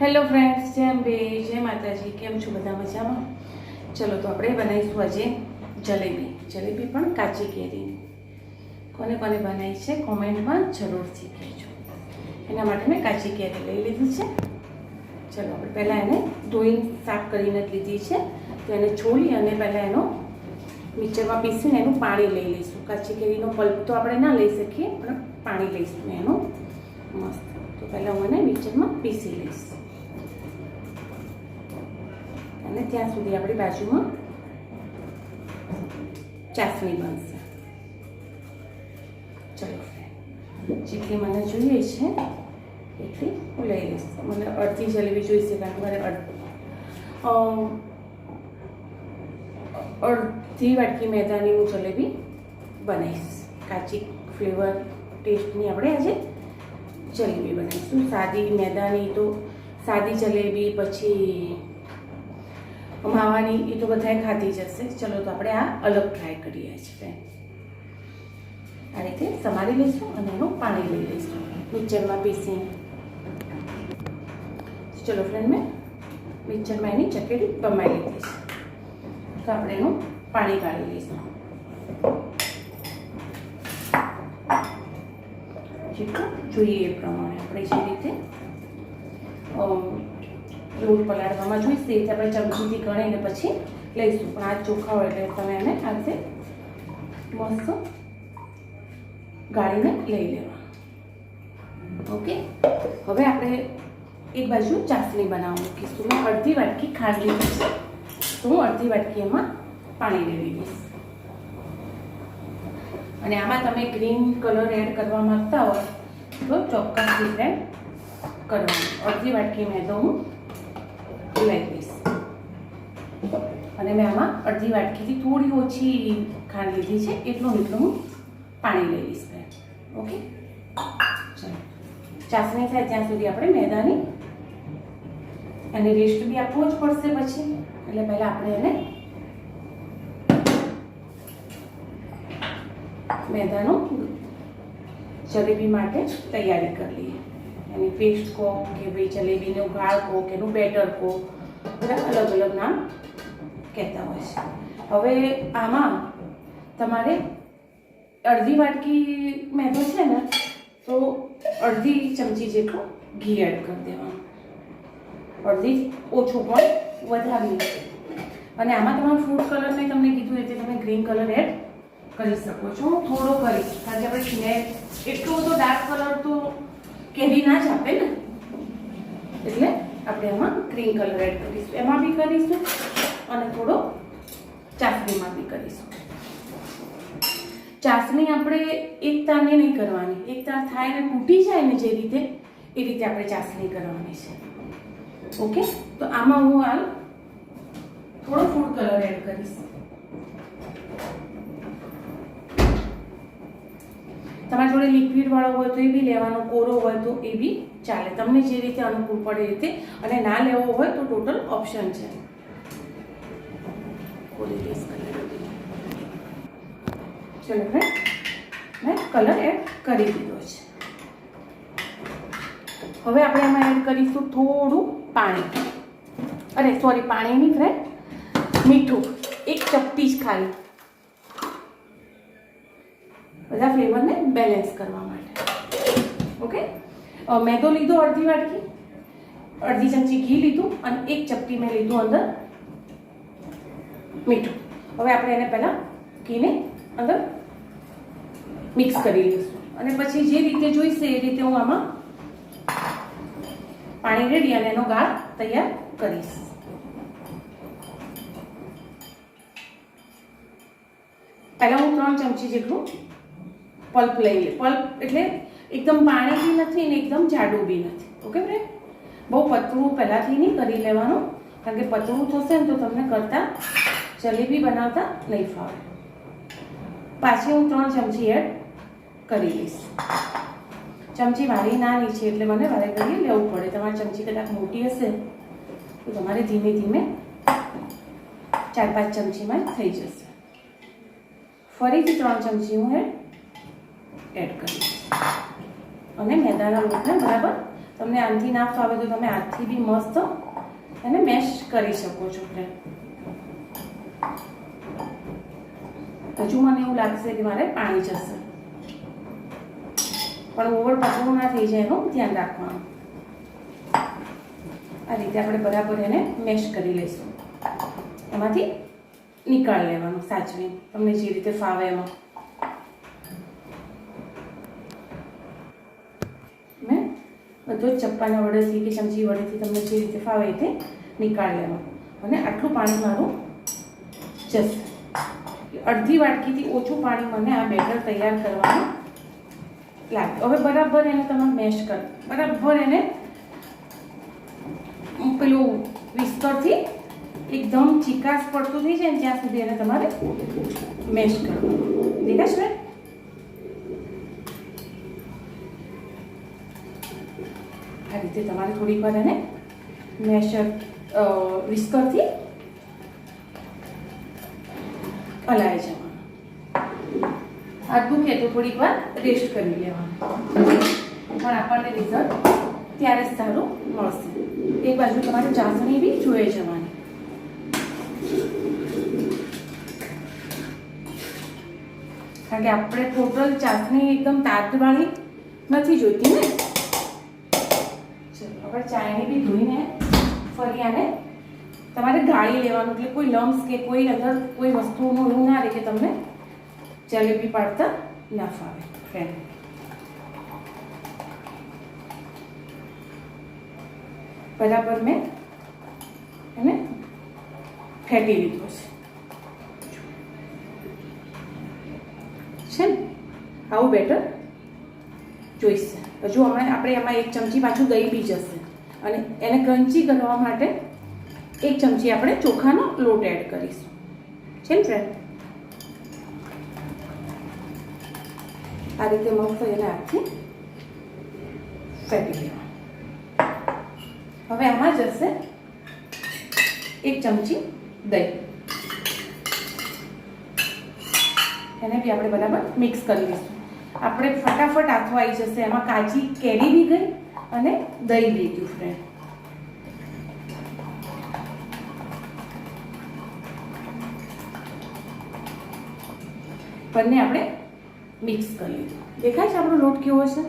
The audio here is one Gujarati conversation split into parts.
હેલો ફ્રેન્ડ્સ જેમ બે જય માતાજી, કેમ છો બધા મજામાં? ચલો તો આપણે બનાવીશું આજે જલેબી. જલેબી પણ કાચી કેરીની કોને કોને બનાવી છે કોમેન્ટમાં જરૂરથી કહેજો. એના માટે મેં કાચી કેરી લઈ લીધી છે. ચલો આપણે પહેલાં એને ધોઈ, સાફ કરીને જ લીધી છે. તો એને છોલી અને પહેલાં એનો મિક્સરમાં પીસીને એનું પાણી લઈ લઈશું. કાચી કેરીનો પલ્પ તો આપણે ના લઈ શકીએ, પણ પાણી લઈશું એનું. મસ્ત. તો પહેલાં હું એને મિક્સરમાં પીસી લઈશ. અને ત્યાં સુધી આપણી બાજુમાં ચાસણી બનશે. ચલો જેટલી મને જોઈએ છે, એટલી હું લઈ લઈશ. મને અડધી જલેબી જોઈશે, કારણ કે અડ અડધી વાટકી મેદાની હું જલેબી બનાવીશ. કાચી ફ્લેવર ટેસ્ટની આપણે આજે જલેબી બનાવીશું. સાદી મેદાની તો સાદી જલેબી પછી માવાની એ તો બધાએ ખાધી જશે ચલો તો આપણે આ અલગ ટ્રાય કરીએ છીએ આ રીતે સમારી લઈશું અને એનું પાણી લઈ લઈશું. મિક્સરમાં પીસીને ચલો ફ્રેન્ડ મેં મિક્સરમાં એની ચકેડી બમાઈ લીધી છે. તો આપણે એનું પાણી કાઢી લઈશું. જોઈએ એ પ્રમાણે આપણે જે રીતે લોટ પલાળવામાં જોઈશે રીતે આપણે ચમચીથી ગણીને પછી લઈશું. પણ આ ચોખ્ખા હોય એટલે તમે એને આ રીતે મસ્ત ગાળીને લઈ લેવા. ઓકે? હવે આપણે એક બાજુ ચાસણી બનાવવા મૂકીશું. મેં અડધી વાટકી ખાંડ લીધી તો હું અડધી વાટકી એમાં પાણી લેવી લઈશ અને આમાં તમે ગ્રીન કલર એડ કરવા માંગતા હોય તો ચોક્કસ એડ કરવાનું. અડધી વાટકી તો હું લઈ લઈશ અને મેં આમાં અડધી વાટકીથી થોડી ઓછી ખાંડ લીધી છે. એટલું એટલું હું પાણી લઈ લઈશ ફ્રેન્ડ ઓકે? ચાલો. ચાસણી થાય ત્યાં સુધી આપણે મેદાની અને રેસ્ટ બી આપવો જ પડશે પછી. એટલે પહેલાં આપણે એને મેદાનું જલેબી માટે તૈયારી કરી લઈએ. એની પેસ્ટ કહો કે ભાઈ જલેબીનું ગાળ કહો કે એનું બેટર કહો બધા અલગ અલગ નામ કહેતા હોય છે. હવે આમાં તમારે અડધી વાટકી મેદો છે ને, તો અડધી ચમચી જેટલું ઘી એડ કરી દેવાનું. અડધી ઓછું પણ વધારી અને આમાં તમારું ફૂડ કલર મેં તમને કીધું એટલે તમે ગ્રીન કલર એડ કરી શકો છો. થોડો કરીશ કારણ કે આપણે એટલો બધો ડાર્ક કલર તો કેરી ના જ આપે ને. એટલે આપણે એમાં ગ્રીન કલર એડ કરીશું. એમાં બી કરીશું અને થોડો ચાસણીમાં બી કરીશું. ચાસણી આપણે એક તારની નહીં કરવાની. એક તાર થાય ને તૂટી જાય ને જે રીતે, એ રીતે આપણે ચાસણી કરવાની છે. ઓકે? તો આમાં હું હાલ થોડો ફૂડ કલર એડ કરીશ. તમારી જોડે લિક્વિડ વાળો હોય તો એ બી લેવાનો કોરો હોય તો એ બી ચાલે. તમને જે રીતે અનુકૂળ પડે એ રીતે. અને ના લેવો હોય તો ટોટલ ઓપ્શન છે. ચલો ફ્રેન્ડ મેં કલર એડ કરી દીધો છે. હવે આપણે એમાં એડ કરીશું થોડું પાણી. અરે સોરી પાણી નહીં ફ્રેન્ડ મીઠું. એક ચપટી જ ખાલી. બધા ફ્લેવરને બેલેન્સ કરવા માટે. ઓકે મેદો લીધો અડધી વાટકી. અડધી ચમચી ઘી લીધું અને એક ચપટી મેં લીધું અંદર મીઠું. હવે આપણે એને પહેલાં ઘીને અંદર મિક્સ કરી લઈશું. અને પછી જે રીતે જોઈશે એ રીતે હું આમાં પાણી રેડી અને એનો ગાળ તૈયાર કરીશ. પહેલાં હું ત્રણ ચમચી જેટલું પલ્પ લઈ લે. પલ્પ એટલે એકદમ પાણી બી નથી ને એકદમ જાડું બી નથી. ઓકે ફ્રેન્ડ બહુ પતળું પહેલાંથી નહીં કરી લેવાનું. કારણ કે પતળું થશે ને તો તમને કરતાં જલેબી બનાવતા નહીં ફાવે પાછી હું ત્રણ ચમચી એડ કરી લઈશ ચમચી મારી નાની છે એટલે મને વારે કરી લેવું પડે. તમારી ચમચી કદાચ મોટી હશે, તો તમારે ધીમે ધીમે ચાર પાંચ ચમચીમાં થઈ જશે. ફરીથી ત્રણ ચમચી હું એડ એડ કરીશ અને મેદાના લોટને બરાબર તમને આનાથી ના ફાવે તો તમે હાથથી બી મસ્ત એને મેશ કરી શકો છો ફ્રેન્ડ હજુ મને એવું લાગશે કે મારે પાણી જશે. પણ ઓવર પાતળું ના થઈ જાય એનું ધ્યાન રાખવાનું. આ રીતે આપણે બરાબર એને મેશ કરી લઈશું. એમાંથી નીકાળી લેવાનું સાચવી તમને જે રીતે ફાવે એમાં મેં બધો જ ચપ્પાના વડેથી કે ચમચી વડેથી તમને જે રીતે ફાવે એ રીતે નીકાળ લેવાનું. અને આટલું પાણી મારું જશે. અડધી વાટકીથી ઓછું પાણી મને આ બેટર તૈયાર કરવાનું લાગે. હવે બરાબર એને તમે મેશ કરો. બરાબર એને પેલું વિસ્તરથી એકદમ ચીકાશ પડતું થઈ જાય ને ત્યાં સુધી એને તમારે મેશ કરવાનું દેખાશ ને? આ રીતે તમારે થોડીક વાર એને મેશર વિસ્કરથી હલાવી જવાનું. આટલું દુખે તો થોડીક વાર રેસ્ટ કરી લેવાનું. પણ આપણને રિઝલ્ટ ત્યારે જ સારું મળશે. એક બાજુ તમારે ચાસણી બી જોઈ જવાની. કારણ કે આપણે ટોટલ ચાસણી એકદમ તાતવાળી નથી જોઈતી ને. બી ધોઈને ફરી આને તમારે ગાળી લેવાનું એટલે કોઈ લમ્સ કે કોઈ અધર કોઈ વસ્તુનું એવું ના રહે કે તમને જલેબી પાડતા ના ફાવે. ફ્રેન્ડ બરાબર મેં એને ફેટી લીધો છે. છે આવું બેટર જોઈશે હજુ હમણાં આપણે એમાં એક ચમચી પાછું દહીં બી જશે. અને એને ક્રન્ચી કરવા માટે એક ચમચી આપણે ચોખાનો લોટ એડ કરીશું. છે ને ફ્રેન્ડ આ રીતે મસ્ત એને આખી ફેટી લેવા હવે આમાં જશે એક ચમચી દહીં. એને બી આપણે બરાબર મિક્સ કરી લઈશું. આપણે ફટાફટ હાથો આવી જશે. એમાં કાચી કેરી બી ગઈ અને દહીં લીધું ફ્રેન્ડ બંને આપણે મિક્સ કરી લીધું. દેખાય છે આપણો લોટ કેવો છે?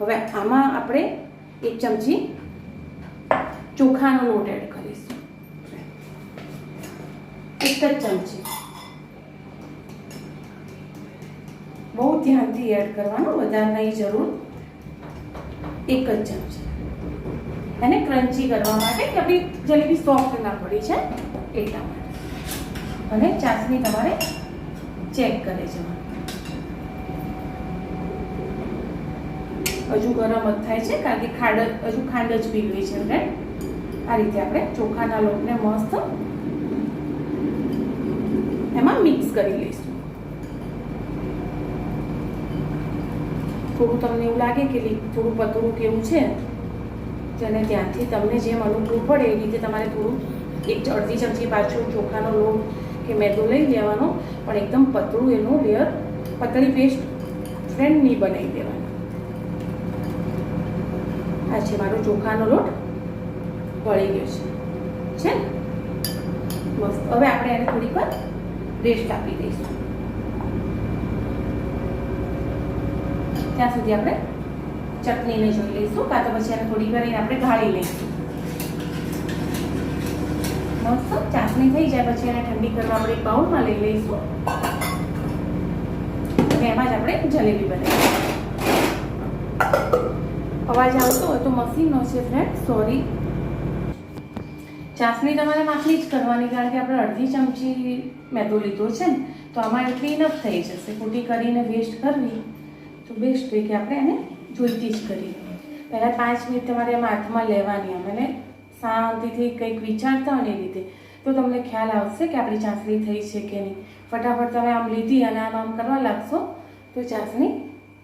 હવે આમાં આપણે એક ચમચી ચોખાનો લોટ એડ કરીશું. એક જ ચમચી. બહુ ધ્યાનથી એડ કરવાનું, વધારે નહીં જરૂર. એક જ ચમચી એને ક્રન્ચી કરવા માટે કે આપણી જલેબી સોફ્ટ ના પડી છે એટલા માટે. અને ચાસણી તમારે ચેક કરે છે. હજુ ગરમ જ થાય છે કારણ કે ખાંડ હજુ ખાંડ જ પીવી છે ફ્રેન્ડ આ રીતે આપણે ચોખાના લોટને મસ્ત એમાં મિક્સ કરી લઈશું. થોડું તમને એવું લાગે કે થોડું પતળું કેવું છે જેને ત્યાંથી તમને જેમ અનુકૂળ પડે એ રીતે તમારે થોડું એક અડધી ચમચી પાછું ચોખાનો લોટ કે મેદો લઈ લેવાનો, પણ એકદમ પતળું એનું લેયર પતળી પેસ્ટ નહીં બનાવી દેવાની. આ છે મારો ચોખાનો લોટ વળી ગયો છે. છે? મસ્ત. હવે આપણે એને થોડીક વાર રેસ્ટ આપી દઈશું. ત્યાં સુધી આપણે ચટણીને જોઈ લઈશું, કાં તો પછી એને થોડી કરીને આપણે ગાળી લઈશું. મસ્ત, ચાસણી થઈ જાય પછી એને ઠંડી કરવા આપણે બાઉલમાં લઈ લઈશું. અને એમાં જ આપણે જલેબી બનાવીશું. અવાજ આવતો હોય તો મશીનનો છે ફ્રેન્ડ સોરી ચાસણી તમારે માપની જ કરવાની, કારણ કે આપણે અડધી ચમચી મેદો લીધો છે ને, તો આમાં એટલી ઇનફ થઈ જશે. ખોટી કરીને વેસ્ટ કરવી. તો બેસ્ટ હોય કે આપણે એને જોઈતી જ કરી પહેલાં પાંચ મિનિટ તમારે એમાં હાથમાં લેવાની આમ અને શાંતિથી કંઈક વિચારતા હોય એ રીતે. તો તમને ખ્યાલ આવશે કે આપણી ચાસણી થઈ છે કે નહીં. ફટાફટ તમે આમ લીધી અને આમ આમ કરવા લાગશો, તો ચાસણી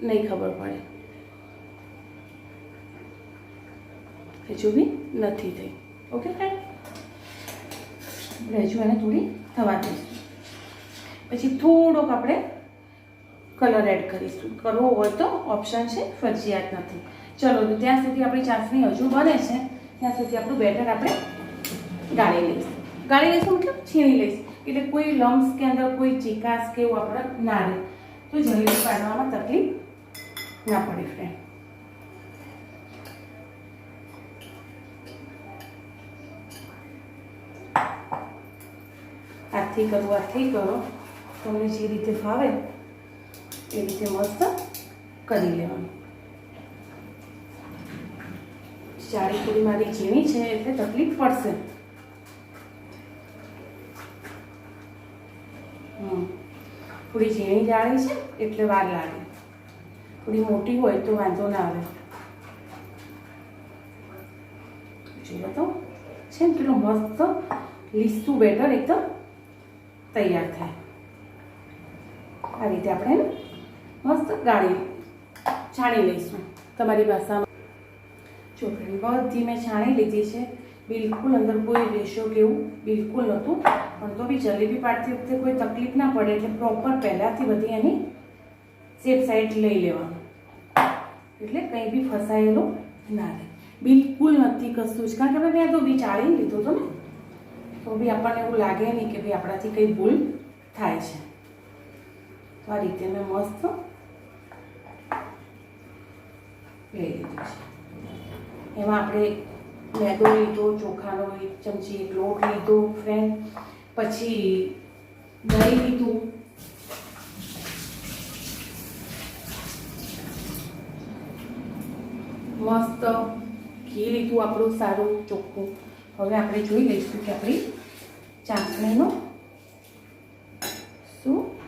નહીં ખબર પડે. હજુ બી નથી થઈ. ઓકે ફ્રેન્ડ હજુ એને થોડી થવા દઈશું. પછી થોડોક આપણે કલર એડ કરીશું. કરવો હોય તો ઓપ્શન છે, ફરજિયાત નથી. ચલો, તો ત્યાં સુધી આપણી ચાસણી હજુ બને છે. ત્યાં સુધી આપણું બેટર આપણે ગાળી લઈશું. ગાળી લઈશું મતલબ છીણી લઈશ. એટલે કોઈ લમ્સ કે અંદર કોઈ ચીકાશ કે એવું આપણે ના રહે. તો જલેબી પાડવામાં તકલીફ ના પડે ફ્રેન્ડ આથી કરો આથી કરો. તમને જે રીતે ફાવે. એ રીતે મસ્ત કરી લેવાનું. ચારી પૂરી મારી ઝીણી છે એટલે તકલીફ પડશે. થોડી ઝીણી જાળી છે એટલે વાર લાગે. થોડી મોટી હોય તો વાંધો ના આવે. જુઓ તો. છે ને પેલું મસ્ત લીસું બેટર એકદમ તૈયાર થાય. આ રીતે આપણે મસ્ત ગાળી છાણી લઈશું તમારી ભાષામાં. જો બધી મેં છાણી લીધી છે. બિલકુલ અંદર કોઈ રેશો કે એવું બિલકુલ નહોતું. પણ તો બી જલેબી પાડતી વખતે કોઈ તકલીફ ના પડે એટલે પ્રોપર પહેલાંથી બધી એની સેફ સાઈડ લઈ લેવાનું. એટલે કંઈ બી ફસાયેલું ના રહે બિલકુલ નથી કશું જ. કારણ કે આપણે મેં તો બી ચાળી લીધો હતો ને. તો બી આપણને એવું લાગે નહીં કે ભાઈ આપણાથી કંઈ ભૂલ થાય છે. તો આ રીતે મેં મસ્ત એમાં આપણે મેદો લીધો, ચોખાનો એક ચમચી એક લોટ લીધો ફ્રેન્ડ પછી દહીં લીધું. મસ્ત ઘી લીધું આપણું સારું ચોખ્ખું. હવે આપણે જોઈ લઈશું કે આપણી ચાસણીનો શું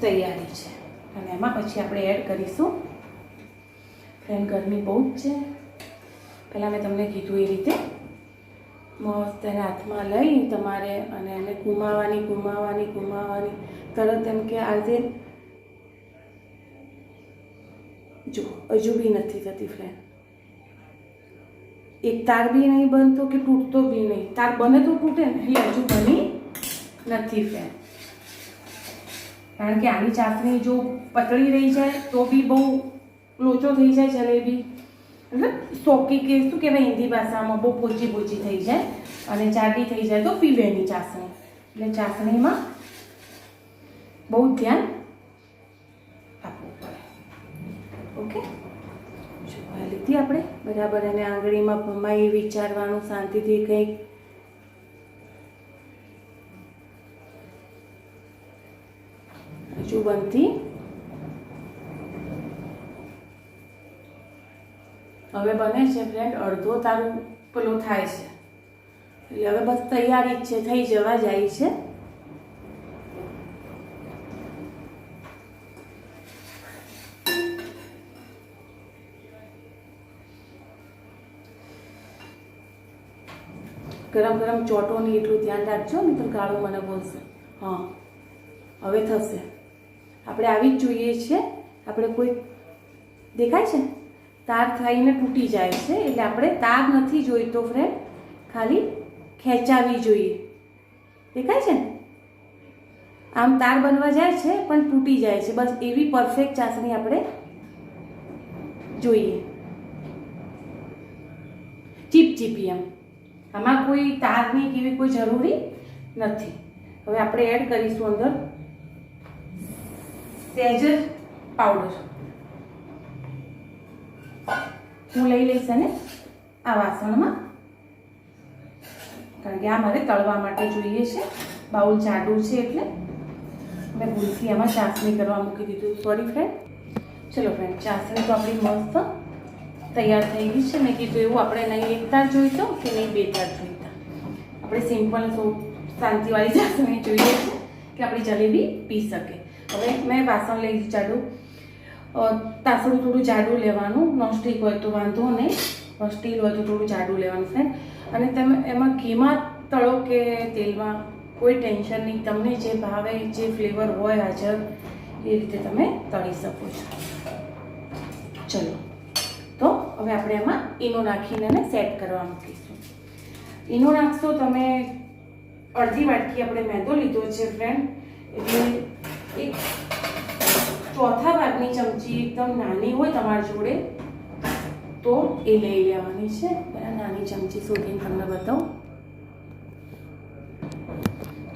તૈયારી છે. અને એમાં પછી આપણે એડ કરીશું ફ્રેન્ડ ગરમી બહુ જ છે. પહેલાં મેં તમને કીધું એ રીતે. મસ્ત હાથમાં લઈ તમારે અને એને ગુમાવવાની ગુમાવવાની ગુમાવાની તરત એમ કે આજે જો, હજુ બી નથી થતી ફ્રેન્ડ એક તાર બી નહીં બનતો કે તૂટતો બી નહીં. તાર બને તો તૂટે ને, એટલે હજુ બની નથી ફ્રેન્ડ કારણ કે આની ચાસણી જો પતળી રહી જાય તો બી બહુ લોચો થઈ જાય જલેબી. મતલબ સોકી કે શું કહેવાય હિન્દી ભાષામાં? બહુ પોચી પોચી થઈ જાય અને જાડી થઈ જાય તો પીવે એની ચાસણી. એટલે ચાસણીમાં બહુ ધ્યાન આપવું પડે. ઓકે? જોવા લીધી આપણે. બરાબર, એને આંગળીમાં ભમાઈ વિચારવાનું, શાંતિથી કંઈક હજુ બનતી હવે બને છે ફ્રેન્ડ અડધો તારું પેલો થાય છે. એટલે હવે બસ તૈયારી જ છે, થઈ જવા જાય છે. ગરમ ગરમ ચોટો ને એટલું ધ્યાન રાખજો ને, તો ગાળો મને બોલશે. હા, હવે થશે. આપણે આવી જ જોઈએ છીએ. આપણે કોઈ દેખાય છે? તાર થઈને તૂટી જાય છે. એટલે આપણે તાર નથી જોઈતો ફ્રેન્ડ ખાલી ખેંચાવી જોઈએ. દેખાય છે ને? આમ તાર બનવા જાય છે, પણ તૂટી જાય છે. બસ એવી પરફેક્ટ ચાસણી આપણે જોઈએ. ચીપ ચીપી એમ. આમાં કોઈ તારની કેવી કોઈ જરૂરી નથી. હવે આપણે એડ કરીશું અંદર. સેજર પાવડર હું લઈ લઈશ અને આ વાસણમાં. કારણ કે આ મારે તળવા માટે જોઈએ છે. બાઉલ જાડું છે એટલે. મેં ભૂલથી આમાં ચાસણી કરવા મૂકી દીધું. સોરી ફ્રેન્ડ ચલો ફ્રેન્ડ ચાસણી તો આપણી મસ્ત તૈયાર થઈ ગઈ છે. મેં કીધું એવું આપણે નહીં એક તાર જોઈતો કે નહીં બે તાર જોઈતા. આપણે સિમ્પલ સો શાંતિવાળી ચાસણી જોઈએ છે કે આપણી જલેબી પી શકે. હવે મેં વાસણ લઈ જાડું. તાસણું થોડું જાડું લેવાનું નોનસ્ટિક હોય તો વાંધો નહીં સ્ટીલ હોય તો થોડું જાડું લેવાનું ફ્રેન્ડ અને તમે એમાં ઘીમાં તળો કે તેલમાં, કોઈ ટેન્શન નહીં, તમને જે ભાવે, જે ફ્લેવર હોય હાજર, એ રીતે તમે તળી શકો છો. ચલો, તો હવે આપણે એમાં ઈનો નાખીને એને સેટ કરવા મૂકીશું ઈનો નાખશો તમે, અડધી વાટકી આપણે મેંદો લીધો છે ફ્રેન્ડ એટલે એક ચોથા ભાગની ચમચી એકદમ નાની હોય તમારી જોડે, તો એ લઈ લેવાની છે. પહેલાં નાની ચમચી શોધીને તમને બતાવું.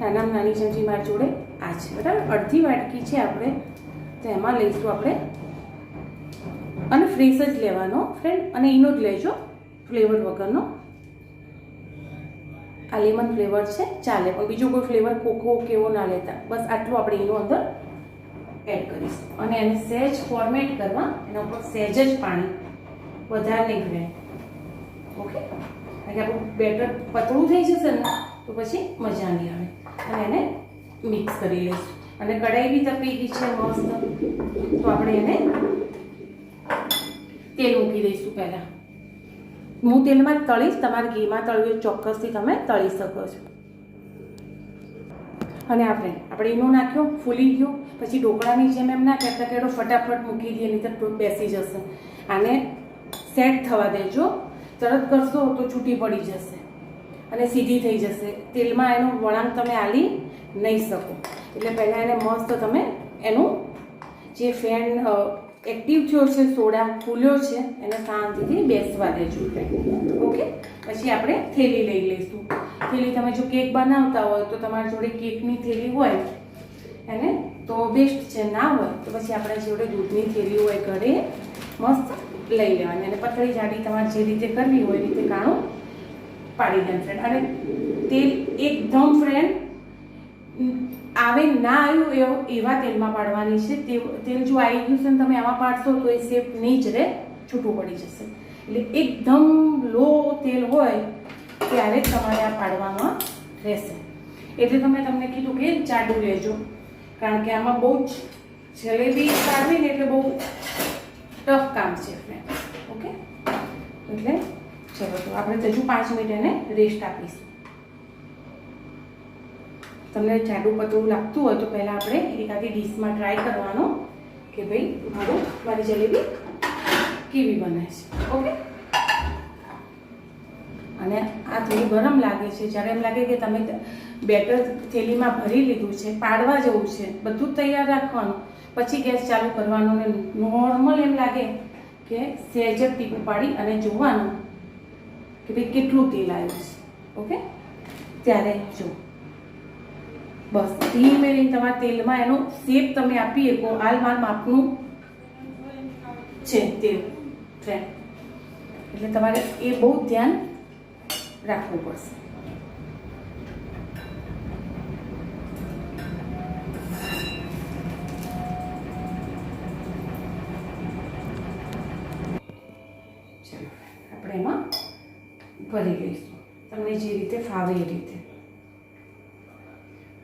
નાનામાં નાની ચમચી મારી જોડે આ છે, બરાબર? અડધી વાટકી છે આપણે, તો એમાં લઈશું આપણે. અને ફ્રેશ જ લેવાનો ફ્રેન્ડ અને એનો જ લેજો ફ્લેવર વગરનો. આ લેમન ફ્લેવર છે, ચાલે, પણ બીજો કોઈ ફ્લેવર કોકો કેવો ના લેતા. બસ આટલું આપણે એનો અંદર એડ કરીશું. અને એને સહેજ ફોર્મેટ કરવા, એના ઉપર સહેજ જ પાણી વધારે નહીં ગ્રેન્ડ ઓકે કારણ કે આપણું બેટર પતળું થઈ જશે ને, તો પછી મજા નહીં આવે. અને એને મિક્સ કરી લઈશું. અને કઢાઈ બી તપી ગઈ છે, મસ્ત. તો આપણે એને તેલ મૂકી દઈશું પહેલાં. હું તેલમાં તળીશ, તમારે ઘીમાં તળ્યું ચોક્કસથી તમે તળી શકો છો. અને આપણે આપણે એનું નાખ્યો, ફૂલી ગયો, પછી ઢોકળાની જેમ એમ ના કહેતા કે ફટાફટ મૂકી દઈએ, નહીં તો બેસી જશે. આને સેટ થવા દેજો. તરત કરશો તો છૂટી પડી જશે. અને સીધી થઈ જશે. તેલમાં એનો વળાંક તમે આલી નહીં શકો. એટલે પહેલાં એને મસ્ત તમે એનું જે ફેન એક્ટિવ થયો છે, સોડા ફૂલ્યો છે, એને શાંતિથી બેસવા દેજો ઓકે? પછી આપણે થેલી લઈ લઈશું. થેલી તમે જો કેક બનાવતા હોય તો તમારી જોડે કેકની થેલી હોય, એને તો બેસ્ટ છે, ના હોય તો પછી આપણે જોડે દૂધની થેલી હોય, ઘરે મસ્ત લઈ લેવાની. અને પતળી જાડી તમારે જે રીતે કરવી હોય એ રીતે કાણું પાડી દેવાનું ફ્રેન્ડ અને તેલ એકદમ ફ્રેન્ડ આવે ના આવ્યું એવો, એવા તેલમાં પાડવાની છે. તેલ જો આવી ગયું છે ને તમે આમાં પાડશો તો એ શેપ નહીં જ રહે, છૂટું પડી જશે. એટલે એકદમ લો તેલ હોય ત્યારે જ તમારે આ પાડવામાં રહેશે. એટલે તમે તમને કીધું કે જાડું લેજો. કારણ કે આમાં બહુ જ જલેબી કાઢવી ને એટલે બહુ ટફ કામ છે ઓકે? એટલે ચલો તો આપણે હજુ પાંચ મિનિટ એને રેસ્ટ આપીશું. તમને જાડું પતળું લાગતું હોય તો પહેલાં આપણે એકાદી ડીશમાં ટ્રાય કરવાનો કે ભાઈ મારું, મારી જલેબી કેવી બને છે, ઓકે? અને આ થોડું ગરમ લાગે છે. જ્યારે એમ લાગે કે તમે બેટર થેલીમાં ભરી લીધું છે, પાડવા જેવું છે, બધું તૈયાર રાખવાનું. પછી ગેસ ચાલુ કરવાનો ને નોર્મલ એમ લાગે કે સહેજ જ ટીપું પાડી અને જોવાનું કે ભાઈ કેટલું તેલ આવ્યું છે, ઓકે? ત્યારે જો. બસ, ધીમે ધીમે તમારા તેલમાં એનો શેપ તમે આપી શકો. હાલ માર માપનું છે તેલ એટલે તમારે એ બહુ ધ્યાન રાખવું પડશે. આપણે એમાં ભરી લઈશું. તમને જે રીતે ફાવે એ રીતે.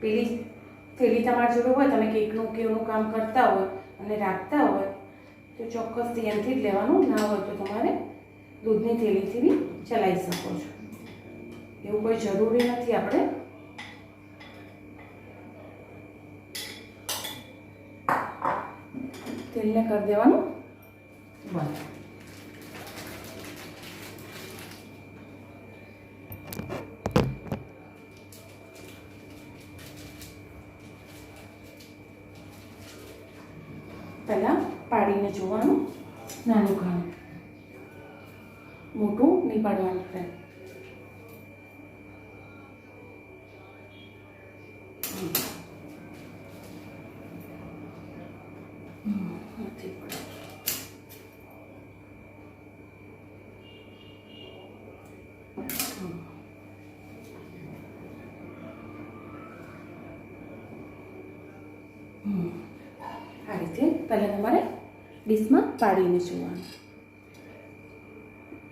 પેલી થેલી તમારી જોડે હોય, તમે કેકનું કે એનું કામ કરતા હોય અને રાખતા હોય, તો ચોક્કસ ધ્યાનથી જ લેવાનું ના હોય તો તમારે દૂધની થેલીથી બી ચલાવી શકો છો. એવું કોઈ જરૂરી નથી આપણે. તેલને કરી દેવાનું. બંધ પહેલાં પાડીને જોવાનું નાનું ઘણું મોટું નહીં પાડવાનું ફ્રેન્ડ નથી પડતું. હમ. હમ. આ રીતે પહેલાં તમારે ડીશમાં પાડીને જોવાનું.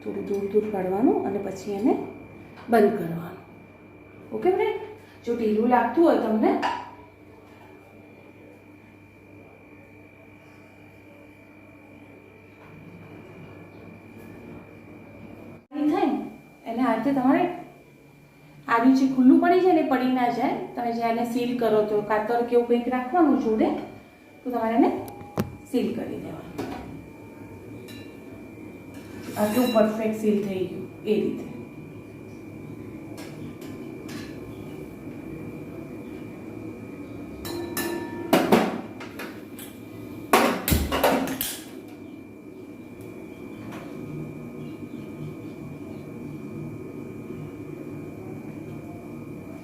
થોડું દૂર દૂર પાડવાનું અને પછી એને બંધ કરવાનું. ઓકે ફ્રેન્ડ જો ઢીલું લાગતું હોય તમને. એને રીતે તમારે આ નીચે ખુલ્લું પડી જાય ને પડી ના જાય. તમે જે સીલ કરો તો કાતર કે એવું કંઈક રાખવાનું જોડે, તો તમારે એને સીલ કરી દેવાનું. આટલું પરફેક્ટ સીલ થઈ ગયું, એ રીતે.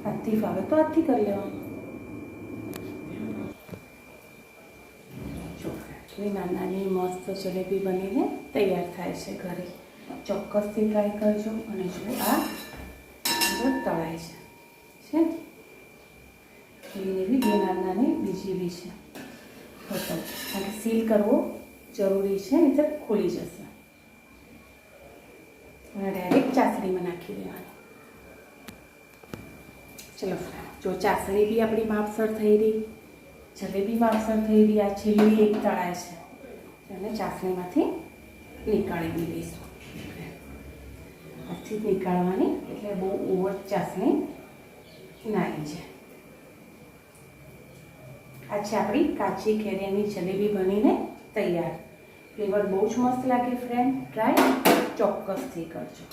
હાથથી ફાવે તો હાથથી કરી લેવાનું. એટલી નાની નાની મસ્ત જલેબી બનીને તૈયાર થાય છે ઘરે. ચોક્કસથી ટ્રાય કરજો અને જો આ તળાય છે. છે? એવી એવી બે નાની નાની બીજી બી છે. કારણ કે સીલ કરવો જરૂરી છે, નહીં ખુલી જશે. અને ડાયરેક્ટ ચાસણીમાં નાખી દેવાની. ચલો જો ચાસણી બી આપણી માપસર થઈ રહી જલેબી માપસર થઈ રહી આ છેલ્લી એક તળાય છે. અને ચાસણીમાંથી નીકાળી દઈશું હાથથી નીકાળવાની, એટલે બહુ ઓવર ચાસણી નાની છે આ છે આપણી કાચી કેરીની જલેબી બનીને તૈયાર. ફ્લેવર બહુ જ મસ્ત લાગે ફ્રેન્ડ ટ્રાય ચોક્કસથી કરજો.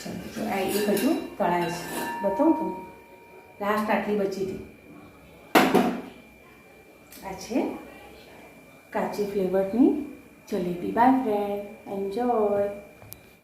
ચાલો આ એક હજુ તળાય છે. બતાવું તો લાસ્ટ આટલી બચી હતી આ છે કાચી ફ્લેવરની જલેબી બાય ફ્રેન્ડ એન્જોય